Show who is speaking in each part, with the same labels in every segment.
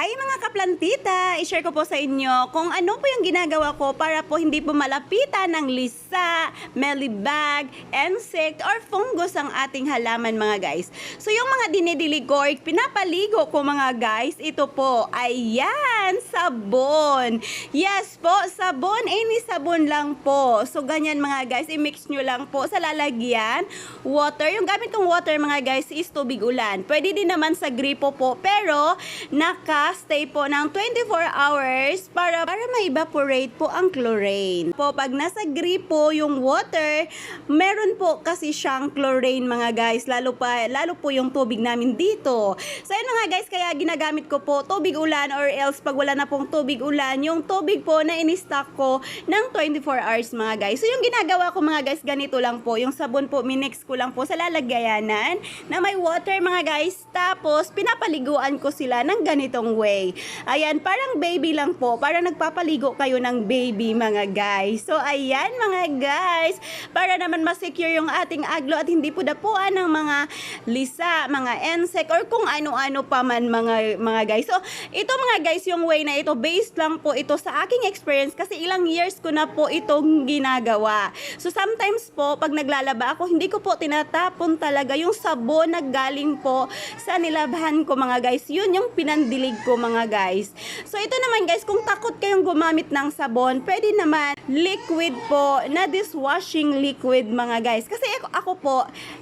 Speaker 1: Hi mga kaplantita! I-share ko po sa inyo kung ano po yung ginagawa ko para po hindi po malapitan ng lisa, melibag, insect, or fungus ang ating halaman mga guys. So yung mga dinidilig ko pinapaligo ko mga guys, ito po, ayan, sabon. Yes po, sabon, any sabon lang po. So ganyan mga guys, i-mix nyo lang po sa lalagyan. Water, yung gamit kong water mga guys is tubig ulan. Pwede din naman sa gripo po, pero naka-stay po ng 24 hours para para ma-evaporate po ang chlorine. Po, pag nasa gripo yung water, meron po kasi siyang chlorine mga guys, lalo pa lalo po yung tubig namin dito. So yun mga guys, kaya ginagamit ko po tubig ulan or else pag wala na pong tubig ulan, yung tubig po na in-stock ko ng 24 hours mga guys. So yung ginagawa ko mga guys, ganito lang po, yung sabon po minix ko lang po sa lalagayanan na may water mga guys, tapos pinapaliguan ko sila ng ganitong way. Ayan, parang baby lang po, parang nagpapaligo kayo ng baby mga guys. So ayan mga guys, para naman ma-secure yung ating aglo at hindi po dapuan ng mga lisa, mga insect or kung ano-ano pa man mga mga guys. So ito mga guys, yung way na ito based lang po ito sa aking experience kasi ilang years ko na po itong ginagawa. So sometimes po pag naglalaba ako, hindi ko po tinatapon talaga yung sabon na galing po sa nilabahan ko mga guys. Yun yung pinandilig ko mga guys. So ito naman guys, kung takot kayong gumamit ng sabon, pwede naman liquid po na dishwashing liquid mga guys. Kasi ako, ako po,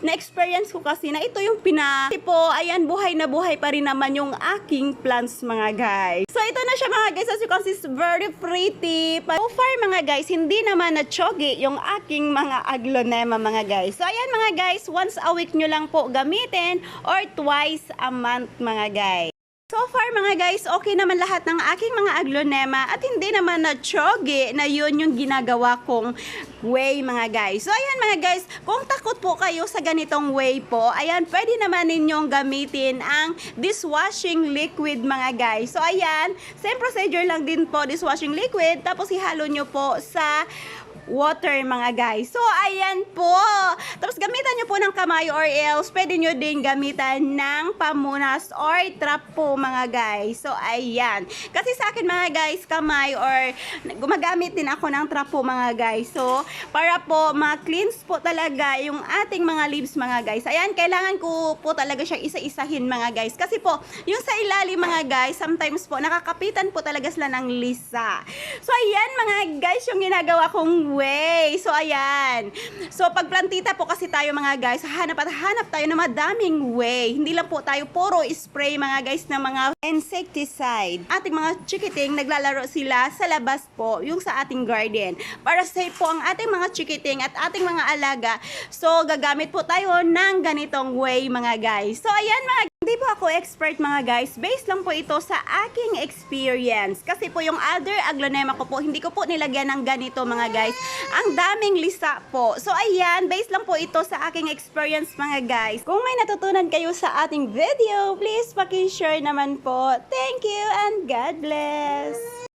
Speaker 1: na-experience ko kasi na ito yung pina... Po, ayan, buhay na buhay pa rin naman yung aking plants mga guys. So ito na siya mga guys, as you can see, it's very pretty. So far mga guys, hindi naman na chogi yung aking mga aglonema mga guys. So ayan mga guys, once a week nyo lang po gamitin or twice a month mga guys. So far mga guys, okay naman lahat ng aking mga aglonema at hindi naman na chogi na yun yung ginagawa kong way mga guys. So ayan mga guys, kung takot po kayo sa ganitong way po, ayan, pwede naman ninyong gamitin ang dishwashing liquid mga guys. So ayan, same procedure lang din po dishwashing liquid, tapos ihalo nyo po sa water mga guys. So, ayan po. Tapos, gamitan nyo po ng kamay or else, pwede nyo din gamitan ng pamunas or trap po mga guys. So, ayan. Kasi sa akin mga guys, kamay or gumagamit din ako ng trap po mga guys. So, para po ma-cleanse po talaga yung ating mga leaves mga guys. Ayan, kailangan ko po talaga siya isa-isahin mga guys. Kasi po, yung sa ilalim mga guys, sometimes po, nakakapitan po talaga sila ng lisa. So, ayan mga guys, yung ginagawa kong way. So, ayan. So, pag plantita po kasi tayo mga guys, hanap at hanap tayo ng madaming way. Hindi lang po tayo puro spray mga guys ng mga insecticide. Ating mga chikiting, naglalaro sila sa labas po, yung sa ating garden. Para safe po ang ating mga chikiting at ating mga alaga. So, gagamit po tayo ng ganitong way mga guys. So, ayan mga hindi po ako expert mga guys. Based lang po ito sa aking experience. Kasi po yung other aglonema ko po, hindi ko po nilagyan ng ganito mga guys. Ang daming lisa po. So ayan, based lang po ito sa aking experience mga guys. Kung may natutunan kayo sa ating video, please paki-share naman po. Thank you and God bless!